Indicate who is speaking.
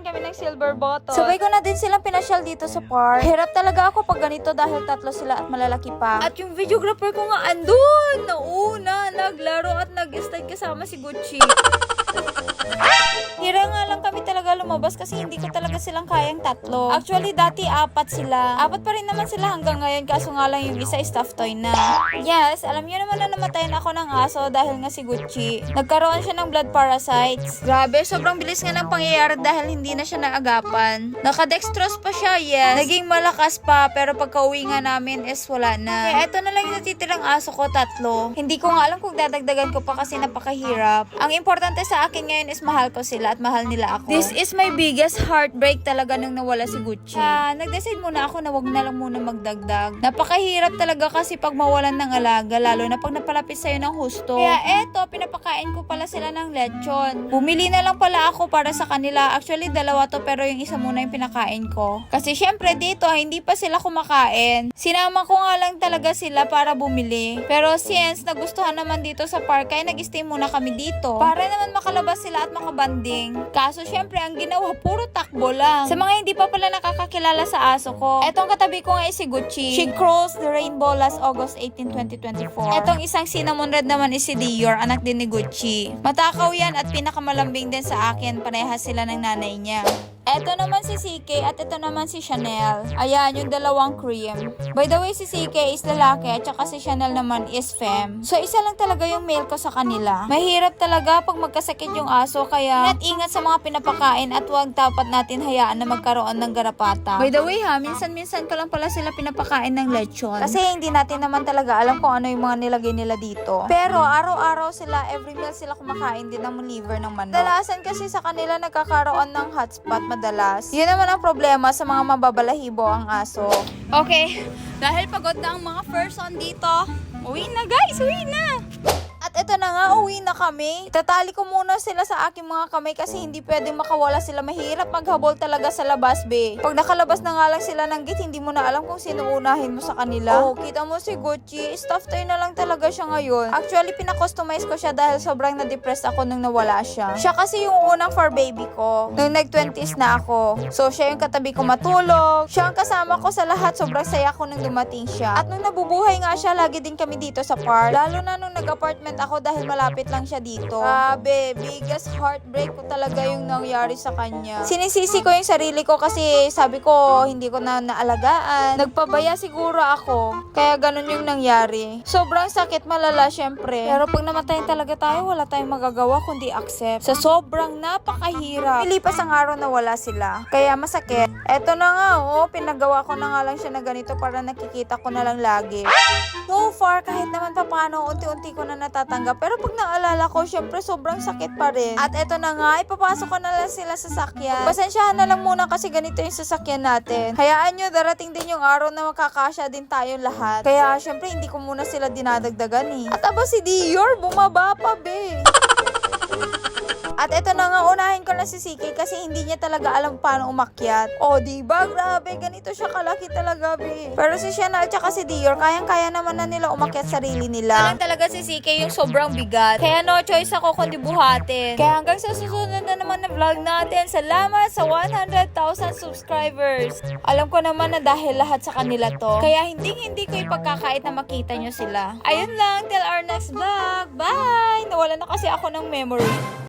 Speaker 1: rin kami ng silver bottle.
Speaker 2: Sabay ko na din silang pinasyal dito sa park. Hirap talaga ako pag ganito dahil tatlo sila at malalaki pa.
Speaker 1: At yung videographer ko nga andun, nauna, naglaro nag-slide kasama si Gucci.
Speaker 2: Hira nga lang kami talaga lumabas kasi hindi ko talaga silang kayang tatlo. Actually, dati apat sila. Apat pa rin naman sila hanggang ngayon kaso nga lang yung isa stuffed toy na. Yes, alam niyo naman na namatayan ako ng aso dahil nga si Gucci. Nagkaroon siya ng blood parasites. Grabe, sobrang bilis nga ng pangyayari dahil hindi na siya naagapan. Nakadextrose pa siya, yes. Naging malakas pa pero pagka uwi nga namin is wala na. Kaya eto na lang yung natitirang aso ko, tatlo. Hindi ko nga alam kung dadagdagan ko pa kasi napakahirap. Ang importante sa akin ngayon is mahal ko sila at mahal nila ako. This is my biggest heartbreak talaga nung nawala si Gucci. Ah, nag-decide muna ako na wag na lang muna magdagdag. Napakahirap talaga kasi pag mawalan ng alaga, lalo na pag napalapit sa'yo ng husto. Kaya eto, pinapakain ko pala sila ng lechon. Bumili na lang pala ako para sa kanila. Actually, dalawa to pero yung isa muna yung pinakain ko. Kasi syempre dito, hindi pa sila kumakain. Sinama ko nga lang talaga sila para bumili. Pero since nagustuhan naman dito sa park, kaya nag-stay muna kami dito. Para naman makalabas sila at makabanding. Kaso syempre, ang ginawa, puro takbo lang. Sa mga hindi pa pala nakakakilala sa aso ko, etong katabi ko nga is si Gucci. She crossed the rainbow last August 18, 2024. Etong isang cinnamon red naman is si Dior, anak din ni Gucci. Matakaw yan at pinakamalambing din sa akin, parehas sila ng nanay niya. Eto naman si CK at ito naman si Chanel. Ayan, yung dalawang cream. By the way, si CK is lalaki at saka si Chanel naman is femme. So, isa lang talaga yung male ko sa kanila. Mahirap talaga pag magkasakit yung aso kaya ingat-ingat sa mga pinapakain at huwag dapat natin hayaan na magkaroon ng garapata. By the way ha, minsan-minsan ko lang pala sila pinapakain ng lechon. Kasi hindi natin naman talaga alam kung ano yung mga nilagay nila dito. Pero araw-araw sila, every meal sila kumakain din ng liver ng manok. Dalasan kasi sa kanila nagkakaroon ng hotspot madalas. Yun naman ang problema sa mga mababalahibo ang aso.
Speaker 1: Okay, dahil pagod na ang mga person dito, uwi na guys, uwi na!
Speaker 2: At ito na nga, uwi na kami. Itatali ko muna sila sa aking mga kamay kasi hindi pwedeng makawala sila. Mahirap maghabol talaga sa labas, be. Pag nakalabas na nga lang sila ng gate, hindi mo na alam kung sino unahin mo sa kanila. Oh, kita mo si Gucci. Stuffed toy na lang talaga siya ngayon. Actually, pinakustomize ko siya dahil sobrang na-depressed ako nung nawala siya. Siya kasi yung unang for baby ko. Nung nag-20s na ako. So, siya yung katabi ko matulog. Siya ang kasama ko sa lahat. Sobrang saya ko nung dumating siya. At nung nabubuhay nga siya, lagi din kami dito sa park. Lalo na nung nag-apartment ako dahil malapit lang siya dito. Grabe, biggest heartbreak ko talaga yung nangyari sa kanya. Sinisisi ko yung sarili ko kasi sabi ko hindi ko na naalagaan. Nagpabaya siguro ako. Kaya ganun yung nangyari. Sobrang sakit malala syempre. Pero pag namatayin talaga tayo, wala tayong magagawa kundi accept. Sa sobrang napakahirap. Pilipas ang araw na wala sila. Kaya masakit. Eto na nga, oh, pinagawa ko na nga lang siya na ganito para nakikita ko na lang lagi. So far, kahit naman pa paano, unti-unti ko na natatanggap. Pero pag naalala ko, syempre sobrang sakit pa rin. At eto na nga, ipapasok ko na lang sila sa sakyan. Pasensyahan na lang muna kasi ganito yung sasakyan natin. Hayaan nyo, darating din yung araw na makakasya din tayong lahat. Kaya syempre, hindi ko muna sila dinadagdagan eh. At aba si Dior, bumaba pa be. At eto na nga, unahin ko na si CK kasi hindi niya talaga alam paano umakyat. O, di ba? Grabe, ganito siya kalaki talaga, be. Pero si Chanel tsaka si Dior, kayang-kaya naman na nila umakyat sarili nila.
Speaker 1: Alam talaga si CK yung sobrang bigat. Kaya no choice ako kundi buhatin. Kaya hanggang sa susunod na naman na vlog natin, salamat sa 100,000 subscribers. Alam ko naman na dahil lahat sa kanila to. Kaya hindi hindi ko ipagkakait na makita nyo sila. Ayun lang, till our next vlog. Bye! Nawala na kasi ako ng memory.